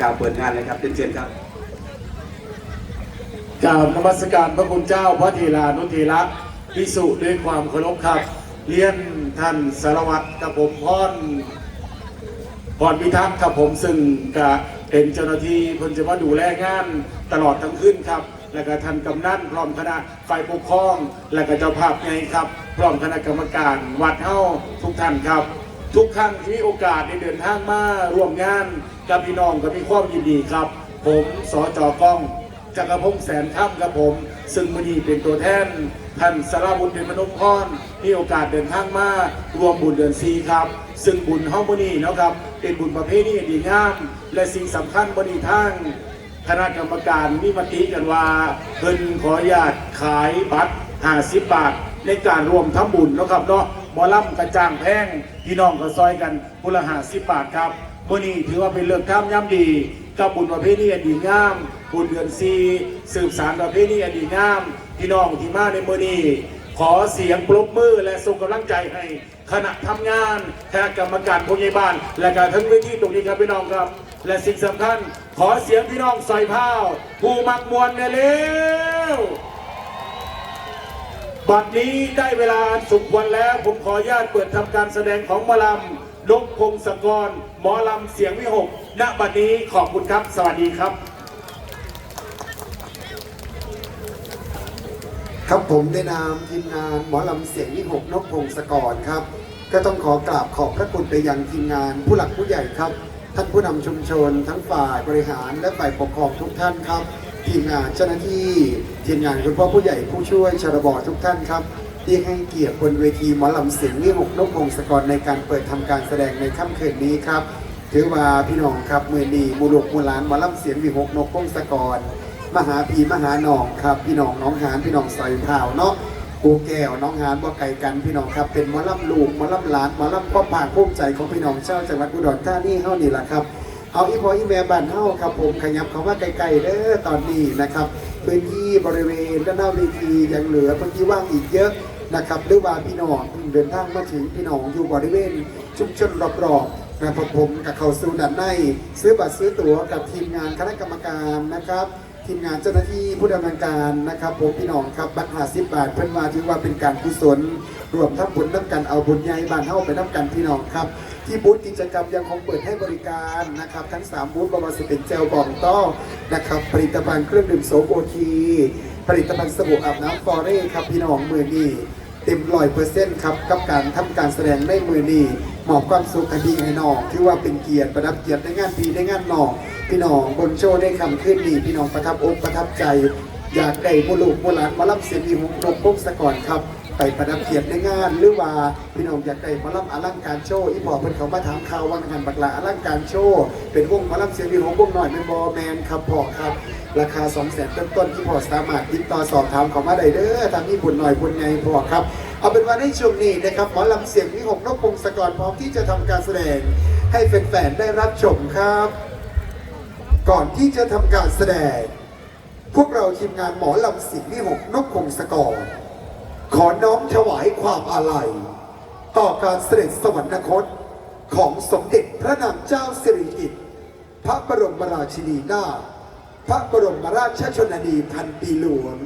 กล่าวเปิดงานเลยครับเชิญครับกราบนมัสการพระคุณเจ้าพระธีลานุธีระพิสุด้วยความเคารพครับ เรียนท่านสารวัตรกับผมพรพรพิทักษ์กับผมซึ่งก็เป็นเจ้าหน้าที่เพิ่นจะมาดูแลงานตลอดทั้งคืนครับ และก็ท่านกำนันพร้อมคณะฝ่ายปกครอง และก็เจ้าภาพไงครับ พร้อมคณะกรรมการวัดเฮาทุกท่านครับ ทุกครั้งที่มีโอกาสได้เดินทางมาร่วมงานกับพี่น้องก็มีความยินดีครับ ผมสจก้องจักรพงษ์แสนค่ำครับผม ซึ่งมือนี้เป็นตัวแทนท่านสารบุญเป็นมนุษย์พรมีโอกาสเดินทางมารวมบุญเดือนซีครับ ซึ่งบุญห้องมือนี้เนะครับ เป็นบุญประเภทนี้ดีงาม และสิ่งสำคัญบนีทางคณะกรรมการมีมติกันว่าเพิ่นขออนุญาตขายบัตร50บาทในการรวมทำบุญนะครับเนาะ มอลำกระจ่างแพงพี่น้องก็ซอยกันพุละหาสิบบาทครับมื่อนี้ถือว่าเป็นเรื่องท่ามย่ำดีกับบุญประเพณีอันดีงามบุญเดือนซีสืบสารประเพณีอันดีงาม พี่น้องที่มาในมือนี้ขอเสียงปรบมือและส่งกำลังใจให้คณะทำงานคณะกรรมการผู้ใหญ่บ้าน และการทั้งเวทีตรงนี้ครับพี่น้องครับ และสิ่งสำคัญขอเสียงพี่น้องใส่ผ้าผู้มักมวลเนี่ยเร็ว บัดนี้ได้เวลาสมควรแล้ว ผมขออนุญาตเปิดทำการแสดงของหมอลำนกพงศกร หมอลำเสียงวิหก ณ บัดนี้ขอบคุณครับ สวัสดีครับ ครับผมได้นามทีมงานหมอลำเสียงวิหกนกพงศกรครับ ก็ต้องขอกราบขอบพระคุณไปยังทีมงานผู้หลักผู้ใหญ่ครับ ท่านผู้นำชุมชน ทั้งฝ่ายบริหารและฝ่ายปกครองทุกท่านครับ ทีมงานเจ้าหน้าที่ทีมงานคุณพ่อผู้ใหญ่ผู้ช่วยชรบทุกท่านครับ ที่ให้เกียรติบนเวทีหมอลำเสียงวิหกนกพงศกรในการเปิดทำการแสดงในค่ำคืนนี้ครับ ถือว่าพี่น้องครับมือนีมูลกมูหลานหมอลำเสียงวิหกนกพงศกร มหาพีมหาหนองครับ พี่น้องน้องหานพี่น้องใส่เผาเนาะกูแก้วน้องหานบ่ไก่กันพี่น้องครับ เป็นหมอลำลูกหมอลำหลานหมอลำความภาภูมิใจของพี่น้องชาวจังหวัดอุดรธานีเฮานี่แหละครับ เอาอีพออีแม่บ้านเฮาครับผมขยับเขาว่าไกลๆเด้อตอนนี้นะครับพื้นที่บริเวณด้านหน้าเวทียังเหลือพื้นที่ว่างอีกเยอะนะครับหรือว่าพี่น้องเดินทางมาถึงพี่น้องอยู่บริเวณชุมชนรอบๆนะครับผมกับเขาสู่ด้านใน ซื้อบัตรซื้อตั๋วกับทีมงานคณะกรรมการนะครับ ทีมงานเจ้าหน้าที่ผู้ดำเนินการนะครับผมพี่น้องครับบัตรห้าสิบบาทเพิ่นมาถือว่าเป็นการกุศลรวมทั้งบุญน้ำกันเอาบุญใหญ่บ้านเฮาไปน้ำกันพี่น้องครับ ที่บูธกิจกรรมยังคงเปิดให้บริการนะครับ ทั้ง 3 บูธประมาณสิเป็นเจลบองต้อนะครับผลิตภัณฑ์เครื่องดื่มโสโอทีผลิตภัณฑ์สบู่อาบน้ำฟอเร่ครับพี่น้องมือนี้ เต็มร้อยเปอร์เซ็นต์ครับกับการทำการแสดงในมือนี้มอบความสุขอันดีให้น้องที่ว่าเป็นเกียรติประดับเกียรติในงานปีในงานน้องพี่น้องบนโชว์ได้คำขึ้นดีพี่น้องประทับอกประทับใจ อยากได้บุลูกบุหลานมารับเสียงอีหงนกพงศกรครับ ไปประดับเกียรติในงาน หรือว่าพี่น้องอยากได้หมารับอลังการโชว์อีพอเพิ่นเขามาถามข่าวว่างานบักลาอลังการโชว์เป็นวงหมารับเสียงอีหงวงหน่อยเป็นบอแมนครับพอครับ ราคา2 0 0แสนต้นต้นๆที่พอสามารถติดต่อสอบถามเขามาได้เด้อทางนี้บุญหน่อยบุญไงพ่อครับ เอาเป็นว่าในช่วงนี้นะครับหมอลำเสียงวิหกนกพงศกรพร้อมที่จะทำการแสดงให้แฟนๆได้รับชมครับ ก่อนที่จะทำการแสดง พวกเราทีมงานหมอลำสิงห์วิหกนกพงศกร ขอน้อมถวายความอาลัย ต่อการเสด็จสวรรคตของสมเด็จพระนางเจ้าสิริกิติ์พระบรมราชินีนาถพระบรมราชชนนีพันปีหลวง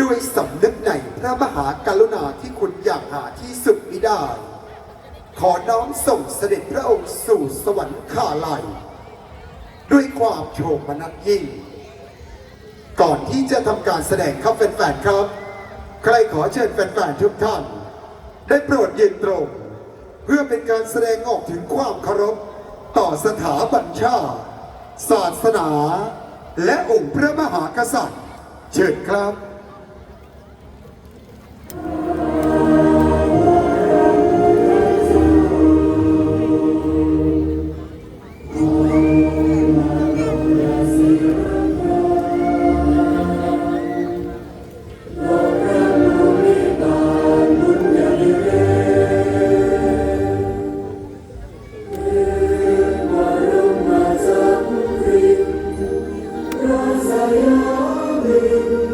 ด้วยสำนึกในพระมหากรุณาที่คุณอย่างหาที่สุดมิได้ ขอน้อมส่งเสด็จพระองค์สู่สวรรค์ข้าลัยด้วยความโชมนัสยิ่ง ก่อนที่จะทำการแสดงครับแฟนๆครับ ใครขอเชิญแฟนๆทุกท่าน ได้โปรดยืนตรง เพื่อเป็นการแสดงออกถึงความเคารพต่อสถาบันชาติศาสนา และองค์พระมหากษัตริย์ เชิญครับ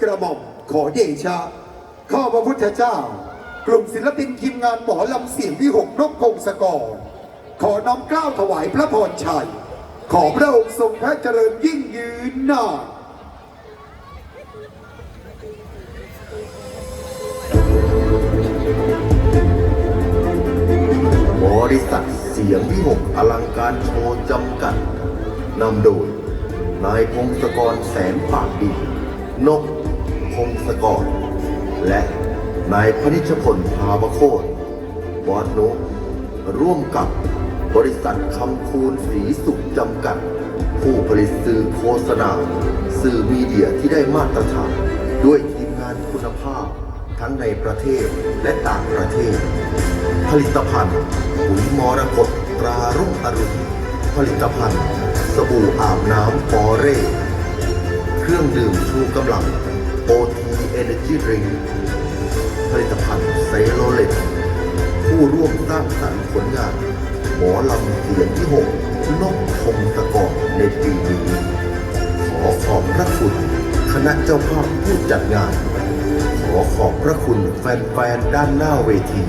Rasa yang ขอเดชะ ข้าพระพุทธเจ้า กลุ่มศิลปินทีมงานหมอลำเสียงวิหกนกพงศกร ขอน้อมกล้าวถวายพระพรชัย ขอพระองค์ทรงพระเจริญยิ่งยืนนานบริษัทเสียงวิหกอลังการโชว์จำกัดนำโดย นายพงศกรแสนปากดีนก พงศกร และนายพนิชพลภาวโคตรบอสโนร่วมกับบริษัทคำคูณสีสุขจำกัด ผู้ผลิตสื่อโฆษณา สื่อมีเดียที่ได้มาตรฐาน ด้วยทีมงานคุณภาพ ทั้งในประเทศและต่างประเทศ ผลิตภัณฑ์ปุ๋ยมรกตตรารุ่งอรุณผลิตภัณฑ์ สบู่อาบน้ำฟอเร่ เครื่องดื่มชูกำลัง โอทีเอเนจีริงผลิตภัณฑ์ไซโลเลตผู้ร่วมสร้างสรรค์ผลงานหมอลำเสียงที่หกนกพงศกรในปีนี้ขอขอบพระคุณ คณะเจ้าภาพผู้จัดงาน ขอขอบพระคุณแฟนๆ ด้านหน้าเวที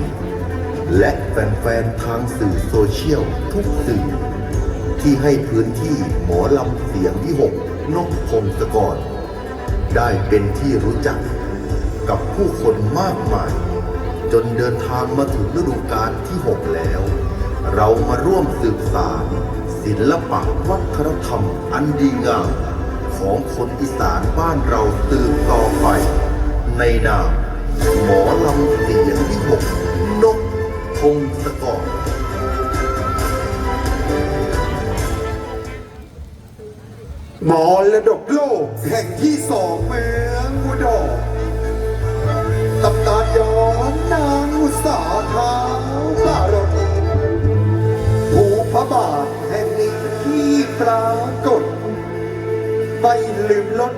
และแฟนๆ ทางสื่อโซเชียลทุกสื่อ ที่ให้พื้นที่หมอลำเสียงที่หกนกพงศกร ได้เป็นที่รู้จักกับผู้คนมากมาย จนเดินทางมาถึงฤดูกาลที่ 6 แล้ว เรามาร่วมสืบสารศิลปะวัฒนธรรมอันดีงามของคนอีสานบ้านเราตืบต่อไป ในนามหมอลำเสียงที่6นกพงศกร มอระดกโลกแห่งที่สองเมืองอุดรตำนานย้อนนางอุตสาเท้าบารมีภูพระบาทแห่งนี้ที่ปรากฏไม่ลืมลด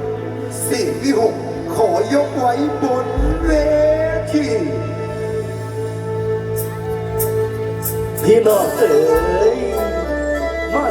สียงที่หกขอยกไว้บนเวทีพี่น้องเอ๋ย